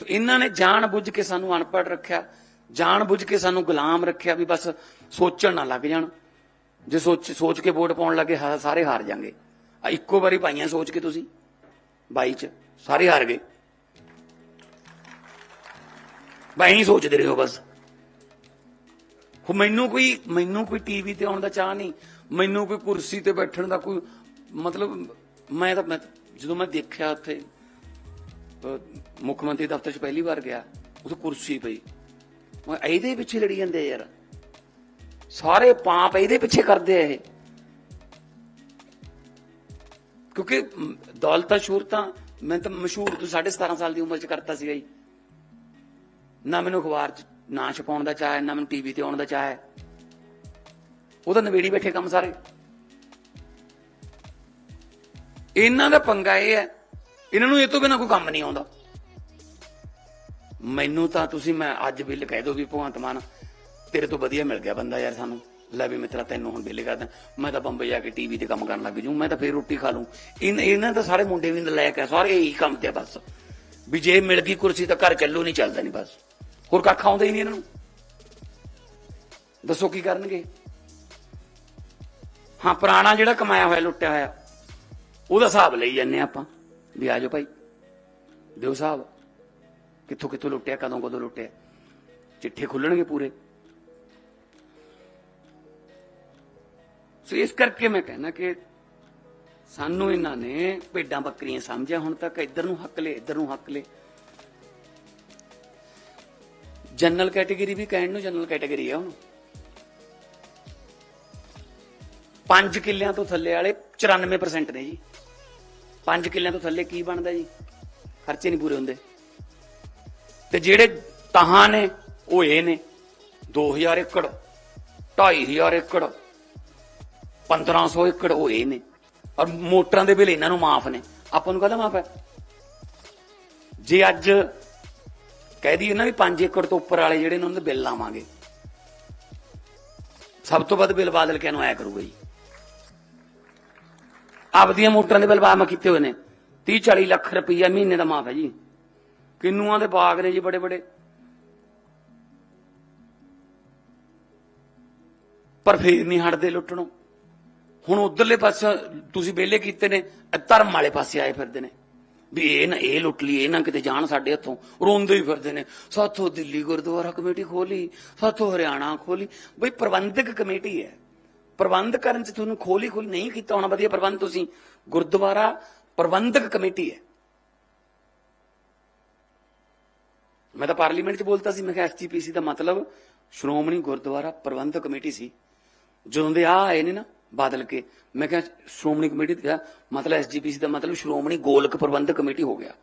ਸੋ ਇਹਨਾਂ ਨੇ ਜਾਣ ਬੁੱਝ ਕੇ ਸਾਨੂੰ ਅਨਪੜ੍ਹ ਰੱਖਿਆ ਜਾਣ ਬੁੱਝ ਕੇ ਸਾਨੂੰ ਗੁਲਾਮ ਰੱਖਿਆ ਵੀ ਬਸ ਸੋਚਣ ਨਾ ਲੱਗ ਜਾਣ। ਜੇ ਸੋਚ ਸੋਚ ਕੇ ਵੋਟ ਪਾਉਣ ਲੱਗੇ ਹਾ- ਸਾਰੇ ਹਾਰ ਜਾਣਗੇ। ਆ ਇੱਕੋ ਵਾਰੀ ਪਾਈਆਂ ਸੋਚ ਕੇ ਤੁਸੀਂ 22 ਚ, ਸਾਰੇ ਹਾਰ ਗਏ। ਬਾਈ ਨਹੀਂ ਸੋਚਦੇ ਰਹੋ ਬਸ। ਹੋ ਮੈਨੂੰ ਕੋਈ ਮੈਨੂੰ ਕੋਈ ਟੀਵੀ ਤੇ ਆਉਣ ਦਾ ਚਾਹ ਨਹੀਂ, ਮੈਨੂੰ ਕੋਈ ਕੁਰਸੀ ਤੇ ਬੈਠਣ ਦਾ ਕੋਈ ਮਤਲਬ, ਮੈਂ ਤਾਂ, ਮੈਂ ਜਦੋਂ ਮੈਂ ਦੇਖਿਆ ਉੱਥੇ ਮੁੱਖ ਮੰਤਰੀ ਦਫ਼ਤਰ 'ਚ ਪਹਿਲੀ ਵਾਰ ਗਿਆ, ਉੱਥੇ ਕੁਰਸੀ ਪਈ। ਮੈਂ ਇਹਦੇ ਪਿੱਛੇ ਲੜੀ ਜਾਂਦੇ ਯਾਰ। ਸਾਰੇ ਪਾਪ ਇਹਦੇ ਪਿੱਛੇ ਕਰਦੇ ਆ ਇਹ। ਕਿਉਂਕਿ ਦੌਲਤਾਂ, ਸ਼ੂਰਤਾਂ, ਮੈਂ ਤਾਂ ਮਸ਼ਹੂਰ ਤੋਂ 17.5 ਸਾਲ ਦੀ ਉਮਰ 'ਚ ਕਰਤਾ ਸੀਗਾ ਜੀ। ਨਾ ਮੈਨੂੰ ਅਖਬਾਰ 'ਚ ਨਾਂ ਛਪਾਉਣ ਦਾ ਚਾਹ ਹੈ, ਨਾ ਮੈਨੂੰ ਟੀਵੀ ਤੇ ਆਉਣ ਦਾ ਚਾਹ ਹੈ। ਉਹ ਤਾਂ ਨਵੇੜੀ ਬੈਠੇ ਕੰਮ ਸਾਰੇ। ਇਹਨਾਂ ਦਾ ਪੰਗਾ ਇਹ ਹੈ ਇਹਨਾਂ ਨੂੰ ਇਹ ਤੋਂ ਬਿਨਾ ਕੋਈ ਕੰਮ ਨਹੀਂ ਆਉਂਦਾ। ਮੈਨੂੰ ਤਾਂ ਤੁਸੀਂ ਮੈਂ ਅੱਜ ਬਿੱਲ ਕਹਿ ਦੋ ਵੀ ਭਗਵੰਤ ਮਾਨ, ਤੇਰੇ ਤੋਂ ਵਧੀਆ ਮਿਲ ਗਿਆ ਬੰਦਾ ਯਾਰ ਸਾਨੂੰ। ਲੈ ਵੀ ਮਿੱਤਰਾ, ਤੈਨੂੰ ਹੁਣ ਬਿੱਲ ਕਰਦਾ ਮੈਂ ਤਾਂ ਬੰਬਈ ਜਾ ਕੇ ਟੀਵੀ ਤੇ ਕੰਮ ਕਰਨ ਲੱਗ ਜੂ, ਮੈਂ ਤਾਂ ਫੇਰ ਰੋਟੀ ਖਾ ਲੂੰ ਇਨ- ਇਹਨਾਂ ਤਾਂ ਸਾਰੇ ਮੁੰਡੇ ਵੀ ਨਲਾਇਕ ਹੈ ਸਾਰੇ ਇਹੀ ਕੰਮ ਤੇ ਆ ਬਸ। ਵੀ ਜੇ ਮਿਲ ਗਈ ਕੁਰਸੀ ਤਾਂ ਘਰ ਚੱਲੂ ਨਹੀਂ ਚੱਲਦਾ ਨਹੀਂ ਬਸ। ਹੋਰ ਕੱਖ ਆਉਂਦਾ ਹੀ ਨਹੀਂ ਇਹਨਾਂ ਨੂੰ। ਦੱਸੋ ਕੀ ਕਰਨਗੇ? ਹਾਂ, ਪੁਰਾਣਾ ਜਿਹੜਾ ਕਮਾਇਆ ਹੋਇਆ, ਲੁੱਟਿਆ ਹੋਇਆ, ਉਹਦਾ ਹਿਸਾਬ ਲਈ ਜੰਨੇ ਆਪਾਂ। ਵੀ ਆ ਜਾਓ ਭਾਈ। ਦਿਓ ਸਾਹਿਬ ਕਿੱਥੋਂ ਕਿੱਥੋਂ ਲੁੱਟਿਆ, ਕਦੋਂ ਕਦੋਂ ਲੁੱਟਿਆ। ਚਿੱਠੇ ਖੁੱਲਣਗੇ ਪੂਰੇ। ਸੋ ਇਸ ਕਰਕੇ ਮੈਂ ਕਹਿਣਾ ਕਿ ਸਾਨੂੰ ਇਹਨਾਂ ਨੇ ਭੇਡਾਂ ਬੱਕਰੀਆਂ ਸਮਝਿਆ, ਹੁਣ ਤੱਕ ਇੱਧਰ ਨੂੰ ਹੱਕ ਲੈ ਇੱਧਰ ਨੂੰ ਹੱਕ ਲੈ ਜਨਰਲ ਕੈਟਾਗਰੀ ਵੀ ਕਹਿਣ ਨੂੰ ਜਨਰਲ ਕੈਟਾਗਰੀ ਆ ਹੁਣ ਪੰਜ ਕਿੱਲਿਆਂ ਤੋਂ ਥੱਲੇ ਵਾਲੇ 94% ਨੇ ਜੀ। 5 ਕਿੱਲਿਆਂ ਤੋਂ ਥੱਲੇ ਕੀ ਬਣਦਾ ਜੀ? ਖਰਚੇ ਨਹੀਂ ਪੂਰੇ ਹੁੰਦੇ। ਤੇ ਜਿਹੜੇ ਤਹਾਂ ਨੇ, ਉਹ ਇਹ ਨੇ। 2000 ਏਕੜ 2500 ਏਕੜ 1500 ਏਕੜ, ਉਹ ਇਹ ਨੇ। ਔਰ ਮੋਟਰਾਂ ਦੇ ਬਿੱਲ ਇਹਨਾਂ ਨੂੰ ਮਾਫ ਨੇ। ਆਪਾਂ ਨੂੰ ਕਹਦਾ ਮਾਫ ਹੈ? ਜੇ ਅੱਜ ਕਹਿ ਦਈਏ ਨਾ ਵੀ 5 ਏਕੜ ਤੋਂ ਉੱਪਰ ਵਾਲੇ ਜਿਹੜੇ ਨੇ, ਉਹਨਾਂ ਦੇ ਬਿੱਲ ਲਾਵਾਂਗੇ। ਸਭ ਤੋਂ ਵੱਧ ਬਿੱਲ ਬਾਦਲ ਕਿਹਨੂੰ ਆਇਆ ਕਰੂਗਾ ਜੀ? ਆਪਦੀਆਂ ਮੋਟਰਾਂ ਦੇ ਬਿੱਲ ਮਾਫ ਕੀਤੇ ਹੋਏ ਨੇ। 30 40 ਲੱਖ ਰੁਪਈਆ ਮਹੀਨੇ ਦਾ ਮਾਫ ਹੈ ਜੀ। ਕਿੰਨੂਆਂ ਦੇ ਬਾਗ ਨੇ ਜੀ ਬੜੇ ਬੜੇ। ਪਰ ਫੇਰ ਨਹੀਂ ਹਟਦੇ ਲੁੱਟਣੋਂ। ਹੁਣ ਉਧਰਲੇ ਪਾਸੇ ਤੁਸੀਂ ਵਿਹਲੇ ਕੀਤੇ ਨੇ, ਧਰਮ ਵਾਲੇ ਪਾਸੇ ਆਏ ਫਿਰਦੇ ਨੇ। ਵੀ ਇਹ ਨਾ, ਇਹ ਲੁੱਟ ਲਈ, ਇਹ ਨਾ ਕਿਤੇ ਜਾਣ ਸਾਡੇ ਹੱਥੋਂ। ਰੋਂਦੇ ਹੀ ਫਿਰਦੇ ਨੇ, ਸਾਥੋਂ ਦਿੱਲੀ ਗੁਰਦੁਆਰਾ ਕਮੇਟੀ ਖੋਲੀ ਸਾਥੋਂ ਹਰਿਆਣਾ ਖੋਲੀ ਬਈ ਪ੍ਰਬੰਧਕ ਕਮੇਟੀ ਹੈ। ਪ੍ਰਬੰਧ ਕਰਨ ਚ ਤੁਹਾਨੂੰ ਖੋਲੀ ਖੋਲੀ ਨਹੀਂ ਕੀਤਾ ਹੋਣਾ, ਵਧੀਆ ਪ੍ਰਬੰਧ ਤੁਸੀਂ। ਗੁਰਦੁਆਰਾ ਪ੍ਰਬੰਧਕ ਕਮੇਟੀ ਹੈ। ਮੈਂ ਤਾਂ ਪਾਰਲੀਮੈਂਟ 'ਚ ਬੋਲਤਾ ਸੀ, ਮੈਂ ਕਿਹਾ ਐਸਜੀਪੀਸੀ ਦਾ ਮਤਲਬ ਸ਼੍ਰੋਮਣੀ ਗੁਰਦੁਆਰਾ ਪ੍ਰਬੰਧਕ ਕਮੇਟੀ ਸੀ। ਜਦੋਂ ਦੇ ਆ ਆਏ ਨੇ ਨਾ ਬਾਦਲ ਕੇ, ਮੈਂ ਕਿਹਾ ਸ਼੍ਰੋਮਣੀ ਕਮੇਟੀ ਦਾ ਮਤਲਬ ਐਸਜੀਪੀਸੀ ਦਾ ਮਤਲਬ ਸ਼੍ਰੋਮਣੀ ਗੋਲਕ ਪ੍ਰਬੰਧਕ ਕਮੇਟੀ ਹੋ ਗਿਆ।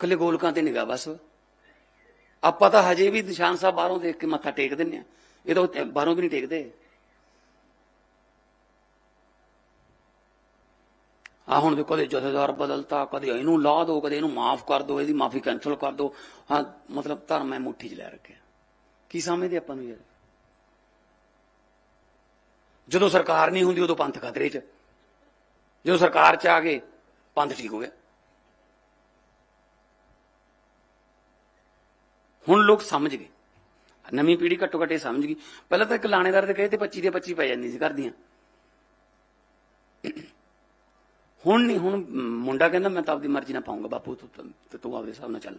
ਕੱਲੇ ਗੋਲਕਾਂ ਤੇ ਨਿਗਾਹ ਬਸ। ਆਪਾਂ ਤਾਂ ਹਜੇ ਵੀ ਨਿਸ਼ਾਨ ਸਾਹਿਬ ਬਾਹਰੋਂ ਦੇਖ ਕੇ ਮੱਥਾ ਟੇਕ ਦਿੰਨੇ ਆ ਇਹ ਤਾਂ ਉੱਥੇ ਬਾਹਰੋਂ ਵੀ ਨਹੀਂ ਟੇਕਦੇ। ਆ ਹੁਣ ਦੇਖੋ ਕਦੇ ਜਥੇਦਾਰ ਬਦਲਤਾ, ਕਦੇ ਇਹਨੂੰ ਲਾ ਦੋ, ਕਦੇ ਇਹਨੂੰ ਮਾਫ ਕਰ ਦੋ, ਇਹਦੀ ਮਾਫੀ ਕੈਨਸਲ ਕਰ ਦੋ। ਹਾਂ, ਮਤਲਬ ਧਰਮ ਮੈਂ ਮੁੱਠੀ 'ਚ ਲੈ ਰੱਖਿਆ। ਕੀ ਸਮਝਦੇ ਆਪਾਂ ਨੂੰ ਯਾਰ ਜਦੋਂ ਸਰਕਾਰ ਨਹੀਂ ਹੁੰਦੀ, ਉਦੋਂ ਪੰਥ ਖਤਰੇ 'ਚ। ਜਦੋਂ ਸਰਕਾਰ 'ਚ ਆ ਗਏ ਪੰਥ ਠੀਕ ਹੋ ਗਿਆ। ਹੁਣ ਲੋਕ ਸਮਝ ਗਏ। ਨਵੀਂ ਪੀੜ੍ਹੀ ਘੱਟੋ ਘੱਟ ਇਹ ਸਮਝ ਗਈ। ਪਹਿਲਾਂ ਤਾਂ ਇੱਕ ਲਾਣੇਦਾਰ ਦੇ ਕਹੇ ਤੇ 25 ਦੇ 25 ਪੈ ਜਾਂਦੀ ਸੀ ਘਰ ਦੀਆਂ। ਹੁਣ ਨਹੀਂ, ਹੁਣ ਮੁੰਡਾ ਕਹਿੰਦਾ ਮੈਂ ਤਾਂ ਆਪਦੀ ਮਰਜ਼ੀ ਨਾਲ ਪਾਉਂਗਾ, ਬਾਪੂ ਤੂੰ ਤੇ ਤੂੰ ਆਪਦੇ ਹਿਸਾਬ ਨਾਲ ਚੱਲ।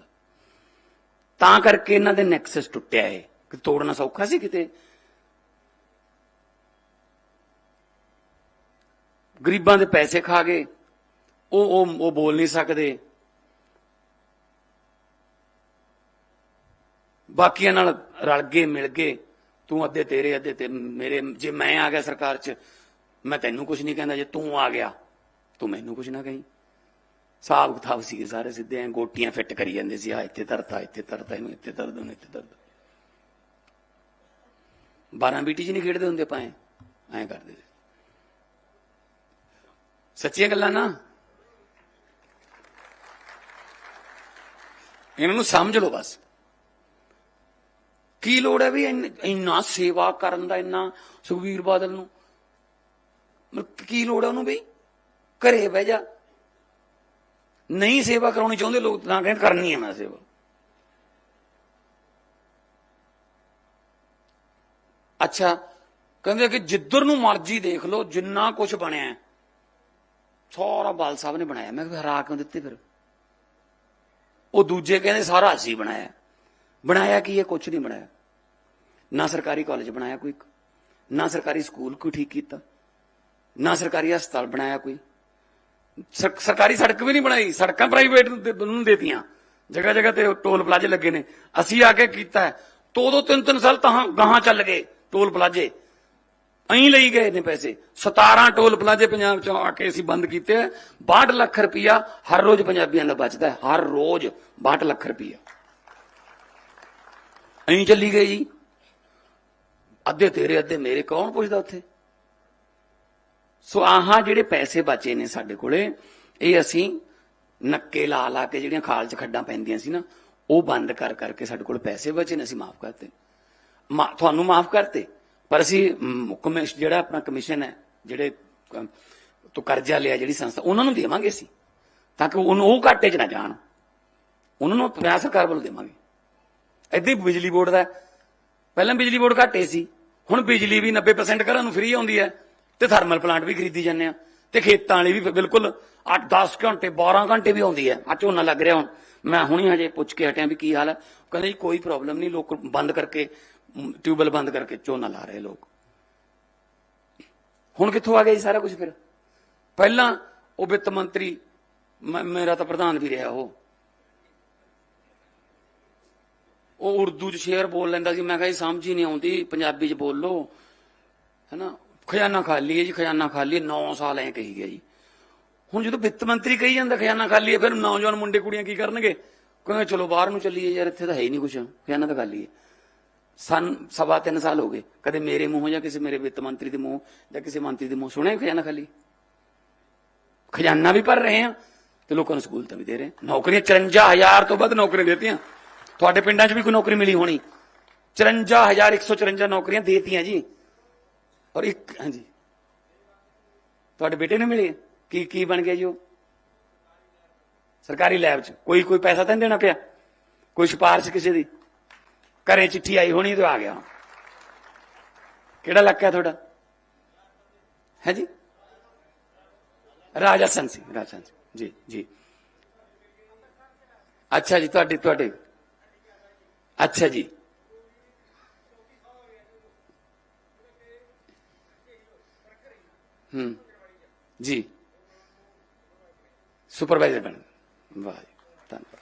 ਤਾਂ ਕਰਕੇ ਇਹਨਾਂ ਦੇ ਨੈਕਸਸ ਟੁੱਟਿਆ ਏ ਕਿ ਤੋੜਨਾ ਸੌਖਾ ਸੀ ਕਿਤੇ। ਗਰੀਬਾਂ ਦੇ ਪੈਸੇ ਖਾ ਗਏ, ਉਹ ਉਹ ਉਹ ਬੋਲ ਨਹੀਂ ਸਕਦੇ। ਬਾਕੀਆਂ ਨਾਲ ਰਲ ਗਏ, ਮਿਲ ਗਏ, ਤੂੰ ਅੱਧੇ ਤੇਰੇ, ਅੱਧੇ ਤੇ ਮੇਰੇ, ਜੇ ਮੈਂ ਆ ਗਿਆ ਸਰਕਾਰ 'ਚ, ਮੈਂ ਤੈਨੂੰ ਕੁਝ ਨਹੀਂ ਕਹਿੰਦਾ, ਜੇ ਤੂੰ ਆ ਗਿਆ। ਤੂੰ ਮੈਨੂੰ ਕੁਝ ਨਾ ਕਹੀਂ। ਹਿਸਾਬ ਕਿਤਾਬ ਸੀਗੇ ਸਾਰੇ ਸਿੱਧੇ, ਐ ਗੋਟੀਆਂ ਫਿੱਟ ਕਰੀ ਜਾਂਦੇ ਸੀ ਆ ਇੱਥੇ ਧਰਤਾ ਇੱਥੇ ਧਰਤਾ, ਇਹਨੂੰ ਇੱਥੇ ਤਰਦਾ ਉਹਨੂੰ ਇੱਥੇ ਤਰਦਾ 12 ਬੀਟੀ ਚ ਨਹੀਂ ਖੇਡਦੇ ਹੁੰਦੇ ਪਾਏ ਐਂ ਕਰਦੇ ਸੱਚੀਆਂ ਗੱਲਾਂ ਨਾ? ਇਹਨਾਂ ਨੂੰ ਸਮਝ ਲਓ ਬਸ। ਕੀ ਲੋੜ ਹੈ ਵੀ ਇੰਨ- ਇੰਨਾ ਸੇਵਾ ਕਰਨ ਦਾ, ਇੰਨਾ ਸੁਖਵੀਰ ਬਾਦਲ ਨੂੰ? ਮਤਲਬ ਕੀ ਲੋੜ ਹੈ ਉਹਨੂੰ ਬਈ ਘਰੇ ਬਹਿ ਜਾ। ਨਹੀਂ ਸੇਵਾ ਕਰਾਉਣੀ ਚਾਹੁੰਦੇ ਲੋਕ ਤਾਂ ਕਹਿੰਦੇ ਕਰਨੀ ਹੈ ਮੈਂ ਸੇਵਾ। ਅੱਛਾ ਕਹਿੰਦੇ ਕਿ ਜਿੱਧਰ ਨੂੰ ਮਰਜ਼ੀ ਦੇਖ ਲਓ ਜਿੰਨਾ ਕੁਝ ਬਣਿਆ ਹੈ, ਸਾਰਾ ਬਾਲ ਸਾਹਿਬ ਨੇ ਬਣਾਇਆ। ਮੈਂ ਕਿਹਾ ਹਰਾ ਕਿਉਂ ਦਿੱਤੇ ਫਿਰ? ਉਹ ਦੂਜੇ ਕਹਿੰਦੇ ਸਾਰਾ ਅਸੀਂ ਬਣਾਇਆ। ਬਣਾਇਆ ਕੀ ਹੈ? ਕੁਝ ਨਹੀਂ ਬਣਾਇਆ। ਨਾ ਸਰਕਾਰੀ ਕਾਲਜ ਬਣਾਇਆ ਕੋਈ ਨਾ ਸਰਕਾਰੀ ਸਕੂਲ ਕੋਈ ਠੀਕ ਕੀਤਾ। ਨਾ ਸਰਕਾਰੀ ਹਸਪਤਾਲ ਬਣਾਇਆ ਕੋਈ। ਸਰਕਾਰੀ ਸੜਕ ਵੀ ਨਹੀਂ ਬਣਾਈ, ਸੜਕਾਂ ਪ੍ਰਾਈਵੇਟ ਨੂੰ ਦੇਤੀਆਂ। ਜਗ੍ਹਾ ਜਗ੍ਹਾ ਤੇ ਟੋਲ ਪਲਾਜ਼ੇ ਲੱਗੇ ਨੇ। ਅਸੀਂ ਆ ਕੇ ਕੀਤਾ ਹੈ। ਦੋ ਦੋ ਤਿੰਨ ਤਿੰਨ ਸਾਲ ਤਾਂ ਗਾਹਾਂ ਚੱਲ ਗਏ ਟੋਲ ਪਲਾਜ਼ੇ ਅਹੀਂ ਲਈ ਗਏ ਨੇ ਪੈਸੇ। 17 ਟੋਲ ਪਲਾਜ਼ੇ ਪੰਜਾਬ ਚੋਂ ਆ ਕੇ ਅਸੀਂ ਬੰਦ ਕੀਤੇ ਆ 62 ਲੱਖ ਰੁਪਇਆ ਹਰ ਰੋਜ਼ ਪੰਜਾਬੀਆਂ ਦਾ ਬਚਦਾ ਹੈ। ਹਰ ਰੋਜ਼ 62 ਲੱਖ ਰੁਪਇਆ। ਅਹੀਂ ਚੱਲੀ ਗਏ ਜੀ। ਅੱਧੇ ਤੇਰੇ, ਅੱਧੇ ਮੇਰੇ। ਕੌਣ ਪੁੱਛਦਾ ਉੱਥੇ? ਸੋ ਆਹਾਂ ਜਿਹੜੇ ਪੈਸੇ ਬਚੇ ਨੇ ਸਾਡੇ ਕੋਲੇ ਇਹ ਅਸੀਂ ਨੱਕੇ ਲਾ ਲਾ ਕੇ ਜਿਹੜੀਆਂ ਖਾਲ 'ਚ ਖੱਡਾਂ ਪੈਂਦੀਆਂ ਸੀ ਨਾ ਉਹ ਬੰਦ ਕਰ ਕਰਕੇ ਸਾਡੇ ਕੋਲ ਪੈਸੇ ਬਚੇ ਨੇ ਅਸੀਂ ਮਾਫ ਕਰਤੇ। ਮਾ- ਤੁਹਾਨੂੰ ਮਾਫ ਕਰਤੇ ਪਰ ਅਸੀਂ ਮ, ਜਿਹੜਾ ਆਪਣਾ ਕਮਿਸ਼ਨ ਹੈ ਜਿਹੜੇ ਤੋਂ ਕਰਜ਼ਾ ਲਿਆ ਜਿਹੜੀ ਸੰਸਥਾ ਉਹਨਾਂ ਨੂੰ ਦੇਵਾਂਗੇ ਅਸੀਂ ਤਾਂ ਕਿ ਉਹਨੂੰ ਉਹ ਘਾਟੇ 'ਚ ਨਾ ਜਾਣ। ਉਹਨਾਂ ਨੂੰ ਪੰਜਾਬ ਸਰਕਾਰ ਵੱਲੋਂ ਦੇਵਾਂਗੇ। ਏਦਾਂ ਹੀ ਬਿਜਲੀ ਬੋਰਡ ਦਾ ਪਹਿਲਾਂ ਬਿਜਲੀ ਬੋਰਡ ਘਾਟੇ ਸੀ ਹੁਣ ਬਿਜਲੀ ਵੀ 90% ਘਰਾਂ ਨੂੰ ਫ੍ਰੀ ਆਉਂਦੀ ਹੈ। ਤੇ ਥਰਮਲ ਪਲਾਂਟ ਵੀ ਖਰੀਦੀ ਜਾਂਦੇ ਆ। ਤੇ ਖੇਤਾਂ ਵਾਲੀ ਵੀ ਬਿਲਕੁਲ 8-10 ਘੰਟੇ 12 ਘੰਟੇ ਵੀ ਆਉਂਦੀ ਹੈ। ਆ ਝੋਨਾ ਲੱਗ ਰਿਹਾ ਹੁਣ। ਮੈਂ ਹੁਣੀ ਹਜੇ ਪੁੱਛ ਕੇ ਹਟਿਆ ਵੀ ਕੀ ਹਾਲ ਹੈ। ਕਹਿੰਦੇ ਜੀ ਕੋਈ ਪ੍ਰੋਬਲਮ ਨਹੀਂ, ਲੋਕ ਬੰਦ ਕਰਕੇ ਟਿਊਬਲ ਬੰਦ ਕਰਕੇ ਝੋਨਾ ਲਾ ਰਹੇ ਲੋਕ। ਹੁਣ ਕਿੱਥੋਂ ਆ ਗਿਆ ਜੀ ਸਾਰਾ ਕੁਝ ਫਿਰ? ਪਹਿਲਾਂ ਉਹ ਵਿੱਤ ਮੰਤਰੀ, ਮ- ਮੇਰਾ ਤਾਂ ਪ੍ਰਧਾਨ ਵੀ ਰਿਹਾ ਉਹ। ਉਹ ਉਰਦੂ ਚ ਸ਼ੇਰ ਬੋਲ ਲੈਂਦਾ ਸੀ। ਮੈਂ ਕਿਹਾ ਜੀ ਸਮਝ ਹੀ ਨਹੀਂ ਆਉਂਦੀ, ਪੰਜਾਬੀ ਚ ਬੋਲੋ। ਹੈਨਾ? ਖਜ਼ਾਨਾ ਖਾਲੀ ਹੈ ਜੀ, ਖਜ਼ਾਨਾ ਖਾਲੀ ਹੈ 9 ਸਾਲ ਐ ਕਹੀ ਗਿਆ ਜੀ। ਹੁਣ ਜਦੋਂ ਵਿੱਤ ਮੰਤਰੀ ਕਹੀ ਜਾਂਦਾ ਖਜ਼ਾਨਾ ਖਾਲੀ ਹੈ, ਫਿਰ ਨੌਜਵਾਨ ਮੁੰਡੇ ਕੁੜੀਆਂ ਕੀ ਕਰਨਗੇ? ਕਹਿੰਦੇ ਚਲੋ ਬਾਹਰ ਨੂੰ ਚੱਲੀਏ ਯਾਰ, ਇੱਥੇ ਤਾਂ ਹੈ ਹੀ ਨਹੀਂ ਕੁਝ ਖਜ਼ਾਨਾ ਤਾਂ ਖਾਲੀ ਹੈ। ਸਨ ਸਵਾ ਤਿੰਨ ਸਾਲ ਹੋ ਗਏ, ਕਦੇ ਮੇਰੇ ਮੂੰਹੋਂ ਜਾਂ ਕਿਸੇ ਮੇਰੇ ਵਿੱਤ ਮੰਤਰੀ ਦੇ ਮੂੰਹ ਜਾਂ ਕਿਸੇ ਮੰਤਰੀ ਦੇ ਮੂੰਹ ਸੁਣਿਆ ਖਜ਼ਾਨਾ ਖਾਲੀ? ਖਜ਼ਾਨਾ ਵੀ ਭਰ ਰਹੇ ਆ ਤੇ ਲੋਕਾਂ ਨੂੰ ਸਹੂਲਤਾਂ ਵੀ ਦੇ ਰਹੇ ਆ। ਨੌਕਰੀਆਂ 54000 ਤੋਂ ਵੱਧ ਨੌਕਰੀਆਂ ਦੇਤੀਆਂ। ਤੁਹਾਡੇ ਪਿੰਡਾਂ 'ਚ ਵੀ ਕੋਈ ਨੌਕਰੀ ਮਿਲੀ ਹੋਣੀ? 54154 ਨੌਕਰੀਆਂ ਦੇਤੀਆਂ ਜੀ। ਔਰ ਇੱਕ ਹਾਂਜੀ ਤੁਹਾਡੇ ਬੇਟੇ ਨੂੰ ਮਿਲੀ ਹੈ? ਕੀ ਕੀ ਬਣ ਗਿਆ ਜੀ ਉਹ ਸਰਕਾਰੀ ਲੈਬ 'ਚ ਕੋਈ ਕੋਈ ਪੈਸਾ ਤਾਂ ਨਹੀਂ ਦੇਣਾ ਪਿਆ ਕੋਈ ਸਿਫਾਰਿਸ਼ ਕਿਸੇ ਦੀ ਘਰੇ ਚਿੱਠੀ ਆਈ ਹੋਣੀ ਤੇ ਆ ਗਿਆ ਕਿਹੜਾ ਇਲਾਕਾ ਹੈ ਤੁਹਾਡਾ ਹੈ ਜੀ ਰਾਜਾ ਸੰਸੀ ਰਾਜਾ ਸੰਸੀ ਜੀ ਜੀ ਅੱਛਾ ਜੀ ਤੁਹਾਡੇ ਤੁਹਾਡੇ ਅੱਛਾ ਜੀ ਹੂੰ। ਜੀ। ਸੁਪਰਵਾਈਜ਼ਰ ਬਣ। ਵਾਹ ਜੀ, ਧੰਨਵਾਦ।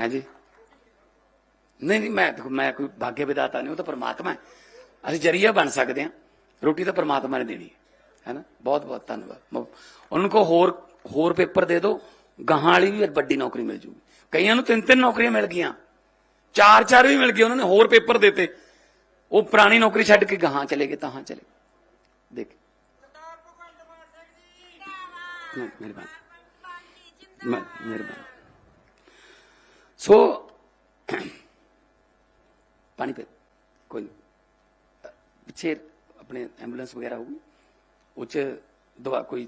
ਹੈ ਜੀ? ਨਹੀਂ ਨਹੀਂ, ਮੈਂ ਦੇਖੋ, ਮੈਂ ਕੋਈ ਭਾਗਯ ਵਿਦਾਤਾ ਨਹੀਂ, ਉਹ ਤਾਂ ਪਰਮਾਤਮਾ ਹੈ। ਅਸੀਂ ਜਰੀਆ ਬਣ ਸਕਦੇ ਹਾਂ। ਰੋਟੀ ਤਾਂ ਪਰਮਾਤਮਾ ਨੇ ਦੇਣੀ ਹੈ। ਹੈਨਾ? ਬਹੁਤ ਬਹੁਤ ਧੰਨਵਾਦ। ਮ- ਉਹਨਾਂ ਕੋ ਹੋਰ ਹੋਰ ਪੇਪਰ ਦੇ ਦਿਓ। ਗਾਹਾਂ ਵਾਲੀ ਵੀ ਵੱਡੀ ਨੌਕਰੀ ਮਿਲ ਜੂਗੀ। ਕਈਆਂ ਨੂੰ ਤਿੰਨ ਤਿੰਨ ਨੌਕਰੀਆਂ ਮਿਲ ਗਈਆਂ। ਚਾਰ ਚਾਰ ਵੀ ਮਿਲ ਗਏ ਉਹਨਾਂ ਨੇ ਹੋਰ ਪੇਪਰ ਦਿੱਤੇ। ਉਹ ਪੁਰਾਣੀ ਨੌਕਰੀ ਛੱਡ ਕੇ ਗਾਹਾਂ ਚਲੇ ਗਏ, ਤਾਂ ਹਾਂ ਚਲੇ ਗਏ। ਦੇਖ। ਨਹੀਂ, ਮਿਹਰਬਾਨੀ ਮੈਂ ਮਿਹਰਬਾਨੀ ਸੋ ਪਾਣੀ ਪੀ ਕੋਈ ਨਹੀਂ। ਅ, ਪਿੱਛੇ ਆਪਣੇ ਐਂਬੂਲੈਂਸ ਵਗੈਰਾ ਹੋਊਗੀ ਉਹ ਚ ਦਵਾ ਕੋਈ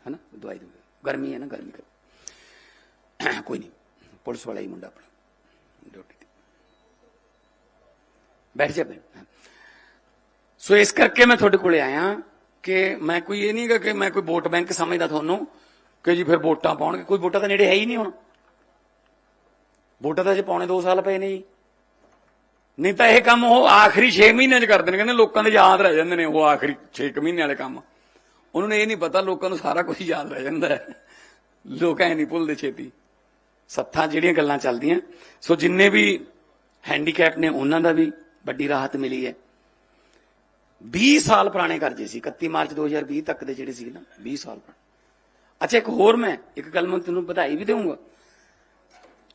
ਹੈ ਨਾ ਦਵਾਈ ਦੂਗੀ ਗਰਮੀ ਹੈ ਨਾ ਗਰਮੀ ਕਰ ਕੋਈ ਨਹੀਂ ਪੁਲਿਸ ਵਾਲਾ ਹੀ ਮੁੰਡਾ ਆਪਣਾ ਡਿਊਟੀ ਤੇ ਬੈਠ ਜਾ ਬੈਠ ਕਿ ਮੈਂ ਕੋਈ ਇਹ ਨਹੀਂ ਕਿ ਮੈਂ ਕੋਈ ਵੋਟ ਬੈਂਕ ਸਮਝਦਾ ਤੁਹਾਨੂੰ ਕਿ ਜੀ ਫਿਰ ਵੋਟਾਂ ਪਾਉਣਗੇ। ਕੋਈ ਵੋਟਾਂ ਤਾਂ ਨੇੜੇ ਹੈ ਹੀ ਨਹੀਂ ਹੁਣ। ਵੋਟਾਂ ਤਾਂ ਜੇ ਪੌਣੇ 2 ਸਾਲ ਪਏ ਨੇ ਜੀ। ਨਹੀਂ ਤਾਂ ਇਹ ਕੰਮ ਉਹ ਆਖਰੀ 6 ਮਹੀਨਿਆਂ 'ਚ ਕਰਦੇ ਨੇ ਕਹਿੰਦੇ ਲੋਕਾਂ ਦੇ ਯਾਦ ਰਹਿ ਜਾਂਦੇ ਨੇ ਉਹ ਆਖਰੀ 6 ਮਹੀਨੇ ਵਾਲੇ ਕੰਮ। ਉਹਨਾਂ ਨੂੰ ਇਹ ਨਹੀਂ ਪਤਾ ਲੋਕਾਂ ਨੂੰ ਸਾਰਾ ਕੁਝ ਯਾਦ ਰਹਿ ਜਾਂਦਾ ਹੈ। ਲੋਕ ਐ ਨਹੀਂ ਭੁੱਲਦੇ ਛੇਤੀ। ਸੱਥਾਂ ਜਿਹੜੀਆਂ ਗੱਲਾਂ ਚੱਲਦੀਆਂ। ਸੋ ਜਿੰਨੇ ਵੀ ਹੈਂਡੀਕੈਪ ਨੇ ਉਹਨਾਂ ਦਾ ਵੀ ਵੱਡੀ ਰਾਹਤ ਮਿਲੀ ਹੈ। 20 ਸਾਲ ਪੁਰਾਣੇ ਕਰਜ਼ੇ ਸੀ 31 ਮਾਰਚ 2020 ਤੱਕ ਦੇ ਜਿਹੜੇ ਸੀ ਨਾ 20 ਸਾਲ ਪੁਰਾਣੇ। ਅੱਛਾ, ਇੱਕ ਹੋਰ ਮੈਂ, ਇੱਕ ਗੱਲ ਮੈਂ ਤੈਨੂੰ ਵਧਾਈ ਵੀ ਦੇਵਾਂਗਾ।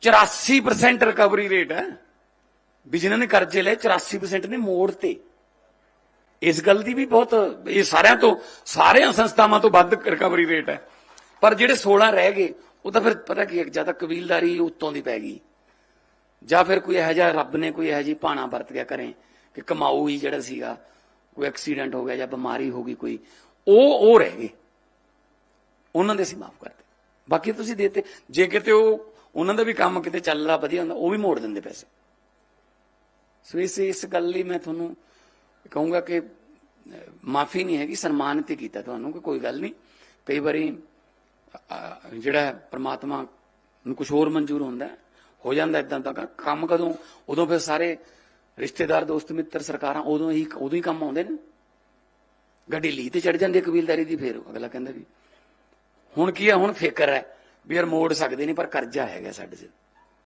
84% ਰਿਕਵਰੀ ਰੇਟ ਹੈ। ਵੀ ਜਿਨ੍ਹਾਂ ਨੇ ਕਰਜ਼ੇ ਲਏ 84% ਨੇ ਮੋੜ ਤੇ। ਇਸ ਗੱਲ ਦੀ ਵੀ ਬਹੁਤ, ਇਹ ਸਾਰਿਆਂ ਤੋਂ, ਸਾਰਿਆਂ ਸੰਸਥਾਵਾਂ ਤੋਂ ਵੱਧ ਰਿਕਵਰੀ ਰੇਟ ਹੈ। ਪਰ ਜਿਹੜੇ 16 ਰਹਿ ਗਏ, ਉਹ ਤਾਂ ਫਿਰ ਪਤਾ ਕੀ ਹੈ, ਜਾਂ ਤਾਂ ਕਬੀਲਦਾਰੀ ਉੱਤੋਂ ਦੀ ਪੈ ਗਈ। ਜਾਂ ਫਿਰ ਕੋਈ ਇਹੋ ਜਿਹਾ ਰੱਬ ਨੇ ਕੋਈ ਇਹੋ ਜਿਹੀ ਭਾਣਾ ਵਰਤ ਗਿਆ ਕਰੇ, ਕਿ ਕਮਾਊ ਹੀ ਜਿਹੜਾ ਸੀਗਾ। ਕੋਈ ਐਕਸੀਡੈਂਟ ਹੋ ਗਿਆ ਜਾਂ ਬਿਮਾਰੀ ਹੋ ਗਈ ਕੋਈ ਉਹ ਉਹ ਰਹਿ ਗਏ। ਉਹਨਾਂ ਦੇ ਅਸੀਂ ਮਾਫ ਕਰਦੇ ਬਾਕੀ ਤੁਸੀਂ ਦੇਤੇ ਜੇ ਕਿਤੇ ਉਹ ਉਹਨਾਂ ਦਾ ਵੀ ਕੰਮ ਕਿਤੇ ਚੱਲ ਰਿਹਾ ਵਧੀਆ ਹੁੰਦਾ ਉਹ ਵੀ ਮੋੜ ਦਿੰਦੇ ਪੈਸੇ। ਸੋ ਇਸ ਇਸ ਗੱਲ ਲਈ ਮੈਂ ਤੁਹਾਨੂੰ ਕਹੂੰਗਾ ਕਿ ਮਾਫੀ ਨਹੀਂ ਹੈਗੀ ਸਨਮਾਨਿਤ ਹੀ ਕੀਤਾ ਤੁਹਾਨੂੰ ਕਿ ਕੋਈ ਗੱਲ ਨਹੀਂ। ਕਈ ਵਾਰੀ ਜਿਹੜਾ ਹੈ, ਪ੍ਰਮਾਤਮਾ ਨੂੰ ਕੁਝ ਹੋਰ ਮਨਜ਼ੂਰ ਹੁੰਦਾ ਹੋ ਜਾਂਦਾ ਇਦਾਂ ਦਾ ਕੰਮ ਕਦੋਂ ਉਦੋਂ ਫਿਰ ਸਾਰੇ ਰਿਸ਼ਤੇਦਾਰ, ਦੋਸਤ, ਮਿੱਤਰ, ਸਰਕਾਰਾਂ ਉਦੋਂ ਹੀ ਉਦੋਂ ਹੀ ਕੰਮ ਆਉਂਦੇ ਨੇ। ਗੱਡੀ ਲੀ ਤੇ ਚੜ ਜਾਂਦੀ ਹੈ ਕਬੀਲਦਾਰੀ ਦੀ, ਫਿਰ ਅਗਲਾ ਕਹਿੰਦਾ ਵੀ, ਹੁਣ ਕੀ ਹੈ ਹੁਣ ਫਿਕਰ ਹੈ ਵੀ ਯਾਰ ਮੋੜ ਸਕਦੇ ਨਹੀਂ ਪਰ ਕਰਜ਼ਾ ਹੈਗਾ ਸਾਡੇ 'ਚ